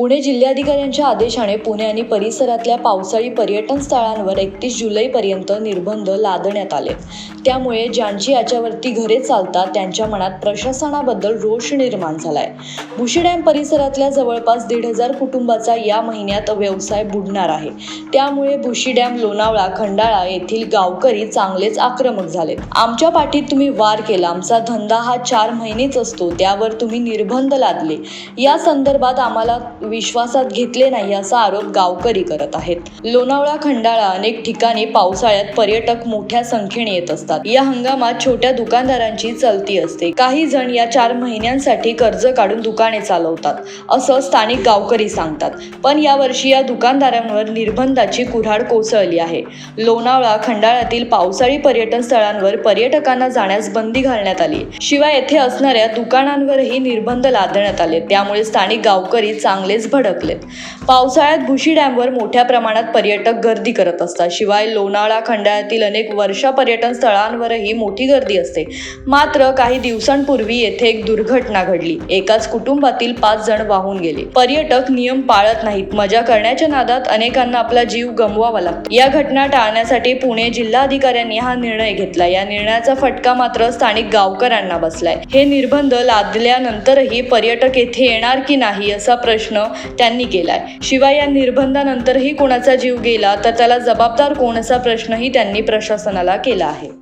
पुणे जिल्हाधिकाऱ्यांच्या आदेशाने पुणे आणि परिसरातल्या पावसाळी पर्यटन स्थळांवर एकतीस जुलैपर्यंत निर्बंध लादण्यात आले. त्यामुळे ज्यांची याच्यावरती घरे चालतात त्यांच्या मनात प्रशासनाबद्दल रोष निर्माण झालाय. भुशी डॅम परिसरातल्या जवळपास दीड हजार कुटुंबाचा या महिन्यात व्यवसाय बुडणार आहे. त्यामुळे भुशी डॅम लोणावळा खंडाळा येथील गावकरी चांगलेच आक्रमक झालेत. आमच्या पाठीत तुम्ही वार केला. आमचा धंदा हा चार महिनेच असतो. त्यावर तुम्ही निर्बंध लादले. या संदर्भात आम्हाला विश्वासात घेतले नाही असा आरोप गावकरी करत आहेत. लोणावळा खंडाळा अनेक ठिकाणी पावसाळ्यात पर्यटक मोठ्या संख्येने येत असतात. या हंगामात छोट्या दुकानदारांची चलती असते. काही जण या चार महिन्यांसाठी कर्ज काढून दुकाने चालवतात असं स्थानिक गावकरी सांगतात. पण यावर्षी या दुकानदारांवर निर्बंधाची कुऱ्हाड कोसळली आहे. लोणावळा खंडाळ्यातील पावसाळी पर्यटन स्थळांवर पर्यटकांना जाण्यास बंदी घालण्यात आली. शिवाय येथे असणाऱ्या दुकानांवरही निर्बंध लादण्यात आले. त्यामुळे स्थानिक गावकरी चांगलेच भडकलेत. पावसाळ्यात भुशी डॅमवर मोठ्या प्रमाणात पर्यटक गर्दी करत असतात. शिवाय लोणाळा खंडाळ्यातील अनेक वर्षा पर्यटन स्थळांवरही मोठी गर्दी असते. मात्र काही दिवसांपूर्वी येथे एक दुर्घटना घडली. एकाच कुटुंबातील पाच जण वाहून गेले. पर्यटक नियम पाळत नाहीत. मजा करण्याच्या नादात अनेकांना आपला जीव गमवावा लागतो. या घटना टाळण्यासाठी पुणे जिल्हाधिकाऱ्यांनी हा निर्णय घेतला. या निर्णयाचा फटका मात्र स्थानिक गावकऱ्यांना बसलाय. हे निर्बंध लादल्यानंतरही पर्यटक येथे येणार की नाही असा प्रश्न त्यांनी केलाय. शिवाय या निर्बंधानंतरही कोणाचा जीव गेला तर त्याला जबाबदार कोणाचा प्रश्नही त्यांनी प्रशासनाला केला आहे.